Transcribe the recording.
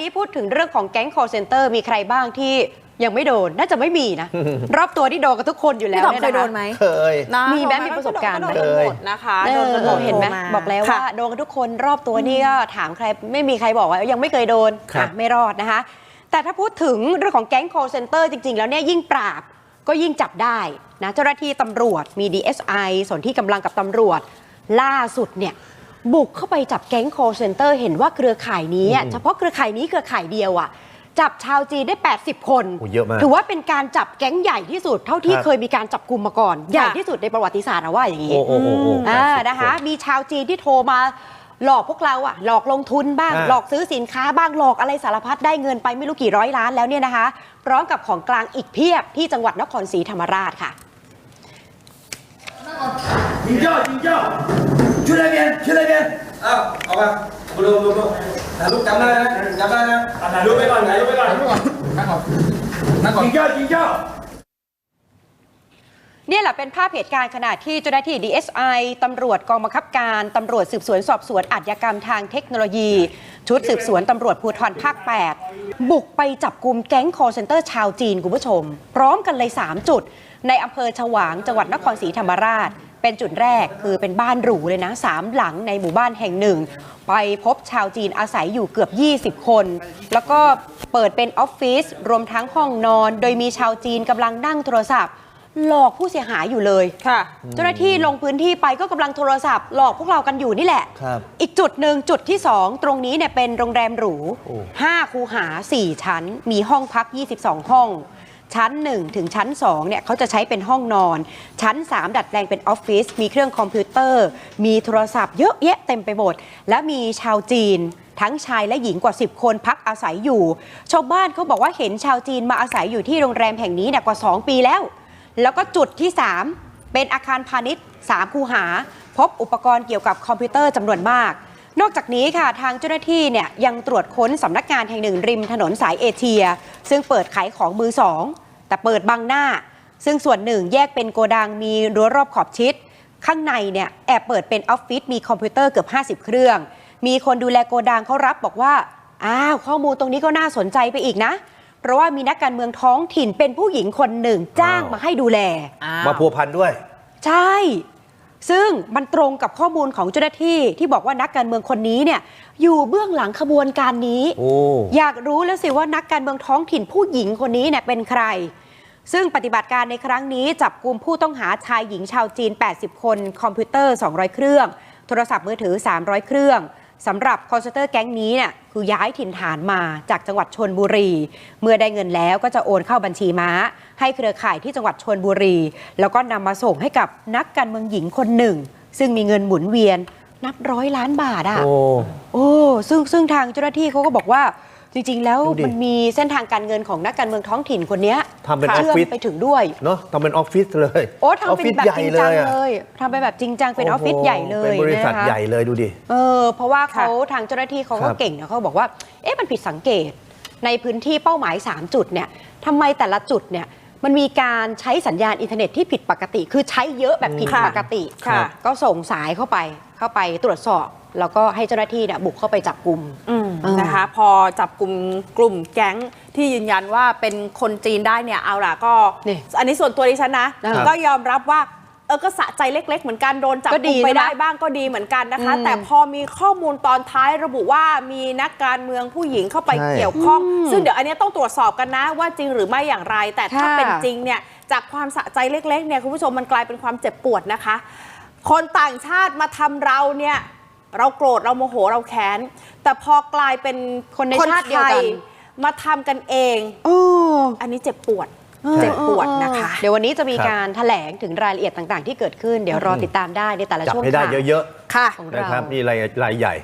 นี้พูดถึงเรื่องของแก๊ง call center มีใครบ้างที่ยังไม่โดน น่าจะไม่มีนะ รอบตัวที่โดนกันทุกคนอยู่แล้พี่วต๋อมเนี่ยเคยนะโดคะนไหมเคยนะมีแบงค์มีประสบการณ์ไหมโดนกันหมดนะคะเอโดนอกันหมดเห็นไหมโทรมาบอกแล้วว่าค่ะโดนกันทุกคนรอบตัวนี่ก็ถามใครไม่มีใครบอกว่ายังไม่เคยโดนครับอะไม่รอดนะคะ แต่ถ้าพูดถึงเรื่องของแก๊ง call center จริง ๆ แล้วเนี่ยยิ่งปราบก็ยิ่งจับได้นะเจ้าหน้าที่ตำรวจมี DSI ส่วนที่กำลังกับตำรวจล่าสุดเนี่ย บุกเข้าไปจับแก๊ง call นเตอร์เห็นว่าเครือข่ายนี้เฉพาะเครือข่ายนี้เครือข่ายเดียวอะจับชาวจีนได้ 80 คนเยอะมากถือว่าเป็นการจับแก๊งใหญ่ที่สุด เท่าที่เคยมีการจับกลุ่มมาก่อน ใหญ่ที่สุดในประวัติศาสตร์นะว่าอย่างนี้อ่านะคะ มีชาวจีนที่โทรมาหลอกพวกเราอะหลอกลงทุนบ้าง หลอกซื้อสินค้าบ้าง หลอกอะไรสารพัดได้เงินไปไม่รู้กี่ร้อยล้านแล้วเนี่ยนะคะ พร้อมกับของกลางอีกเพียบที่จังหวัดนครศรีธรรมราชค่ะจริงเจ้าจริงเจ้า ชุดอเบียนชุดอะไรเบียนอ้าวเอามาบุรุษบุรุษถ่ายรูปจำได้นะจำได้นะลูปไปก่อนถ่ายรูปไปก่อนนั่งก่อนนั่งก่อนกินจ้ากินจ้านี่แหละเป็นภาพเหตุการณ์ขณะที่เจ้าหน้าที่ DSI ตำรวจกองบังคับการตำรวจสืบสวนสอบสวนอาชญากรรมทางเทคโนโลยี ชุดสืบสวนตำรวจภูธรภาค 8 บุกไปจับกลุ่มแก๊งคอร์เซนเตอร์ชาวจีนคุณผู้ชม พร้อมกันเลย 3 จุด ในอำเภอฉวางจังหวัดนครศรีธรรมราช เป็นจุดแรกคือเป็นบ้านหรูเลยนะสามหลังในหมู่บ้านแห่งหนึ่ง ไปพบชาวจีนอาศัยอยู่เกือบ 20 คน แล้วก็เปิดเป็นออฟฟิศรวมทั้งห้องนอน โดยมีชาวจีนกำลังนั่งโทรศัพท์ หลอกผู้เสียหายอยู่เลยค่ะ เจ้าหน้าที่ลงพื้นที่ไปก็กำลังโทรศัพท์ หลอกพวกเรากันอยู่นี่แหละ ครับ อีกจุดหนึ่งจุดที่ 2 ตรงนี้เนี่ยเป็นโรงแรมหรู โอ้ 5 คูหา 4 ชั้น มีห้องพัก 22 ห้อง ชั้น 1 ถึงชั้น2เนี่ยเขาจะใช้เป็นห้องนอน ชั้น 3 ดัดแปลงเป็นออฟฟิศมีเครื่องคอมพิวเตอร์ มีโทรศัพท์เยอะแยะเต็มไปหมด และมีชาวจีนทั้งชายและหญิงกว่า 10 คนพักอาศัยอยู่ ชาวบ้านเขาบอกว่าเห็นชาวจีนมาอาศัยอยู่ที่โรงแรมแห่งนี้เนี่ยกว่า 2 ปีแล้ว แล้วก็จุดที่ 3 เป็นอาคารพาณิชย์ 3 คูหา พบอุปกรณ์เกี่ยวกับคอมพิวเตอร์จำนวนมาก นอกจากนี้ค่ะทางเจ้าหน้าที่เนี่ยยังตรวจค้นสำนักงานแห่งหนึ่งริมถนนสายเอเชีย ซึ่งเปิดขายของมือสอง แต่เปิดบังหน้า ซึ่งส่วนหนึ่งแยกเป็นโกดังมีรั้วรอบขอบชิด ข้างในเนี่ยแอบเปิดเป็นออฟฟิศมีคอมพิวเตอร์เกือบ 50 เครื่อง มีคนดูแลโกดังเขารับบอกว่าอ้าวข้อมูลตรงนี้ก็น่าสนใจไปอีกนะ เพราะว่ามีนักการเมืองท้องถิ่นเป็นผู้หญิงคนหนึ่งจ้างมาให้ดูแลมาพัวพันด้วย ใช่ ซึ่งมันตรงกับข้อมูลของเจ้าหน้าที่ที่บอกว่านักการเมืองคนนี้เนี่ยอยู่เบื้องหลังขบวนการนี้โอ้อยากรู้แล้วสิว่านักการเมืองท้องถิ่นผู้หญิงคนนี้เนี่ยเป็นใคร ซึ่งปฏิบัติการในครั้งนี้จับกลุ่มผู้ต้องหาชายหญิงชาวจีน 80 คน คอมพิวเตอร์ 200 เครื่อง โทรศัพท์มือถือ 300 เครื่อง สำหรับคอนเซนเตอร์แก๊งนี้เนี่ยคือย้ายถิ่นฐานมาจากจังหวัดชนบุรี เมื่อได้เงินแล้วก็จะโอนเข้าบัญชีม้า ให้เครือข่ายที่จังหวัดชนบุรี แล้วก็นำมาส่งให้กับนักการเมืองหญิงคนหนึ่ง ซึ่งมีเงินหมุนเวียนนับร้อยล้านบาทอะโอ้โอ้ซึ่งซึ่งทางเจ้าหน้าที่เขาก็บอกว่า จริง ๆ แล้วดูดิ มันมีเส้นทางการเงินของนักการเมืองท้องถิ่นคนเนี้ยทำเป็นออฟเชื่อมฟิศไปถึงด้วย เนาะทำเป็นออฟฟิศเลยโอ้ทำเป็นแบบออฟฟิศใหญ่จริงเลจังยอะเลยทำเป็นแบบจริงจังเป็นออฟฟิศใหญ่เลยเป็นบริษัทนะคะ ใหญ่เลยดูดิ เออเพราะว่าเขาทางเจ้าหน้าที่เขาก็ครับเก่งนะเขาบอกว่า เอ๊ะมันผิดสังเกต ในพื้นที่เป้าหมาย 3 จุดเนี่ยทำไมแต่ละจุดเนี่ยมันมีการใช้สัญญาณอินเทอร์เน็ตที่ผิดปกติ คือใช้เยอะแบบผิดค่ะปกติค่ะ ก็ส่งสายเข้าไปเข้าไปตรวจสอบ แล้วก็ให้เจ้าหน้าที่เนี่ยบุกเข้าไปจับกลุ่มอืมเออ นะคะ พอจับกลุ่มกลุ่มแก๊งที่ยืนยันว่าเป็นคนจีนได้เนี่ยเอาล่ะก็ นี่อันนี้ส่วนตัวดิฉันนะ ครับก็ยอมรับว่าเออก็สะใจเล็ก ๆ เหมือนกันโดนจับก็กดีลุ่มไปใช่ไหมได้บ้างก็ดีเหมือนกันนะคะอืมแต่พอมีข้อมูลตอนท้ายระบุว่ามีนักการเมืองผู้หญิงเข้าไปใช่ เกี่ยวข้องอืมซึ่งเดี๋ยวอันนี้ต้องตรวจสอบกันนะว่าจริงหรือไม่อย่างไร แต่ถ้าค่ะ เป็นจริงเนี่ยจากความสะใจเล็กๆเนี่ยคุณผู้ชมมันกลายเป็นความเจ็บปวดนะคะ คนต่างชาติมาทำเราเนี่ย เราโกรธเราโมโหเราแค้น แต่พอกลายเป็นคนในชาติเดียวกันไทมาทำกันเองโอ้อันนี้เจ็บปวดออเจ็บปวดนะคะ เดี๋ยววันนี้จะมีครับการแถลงถึงรายละเอียดต่างๆ ที่เกิดขึ้นเดี๋ยวรอติดตามได้ในแต่ละจับช่วงให้ได้ข่าวเยอะค่ะของๆเรานะครับนี่รายรายใหญ่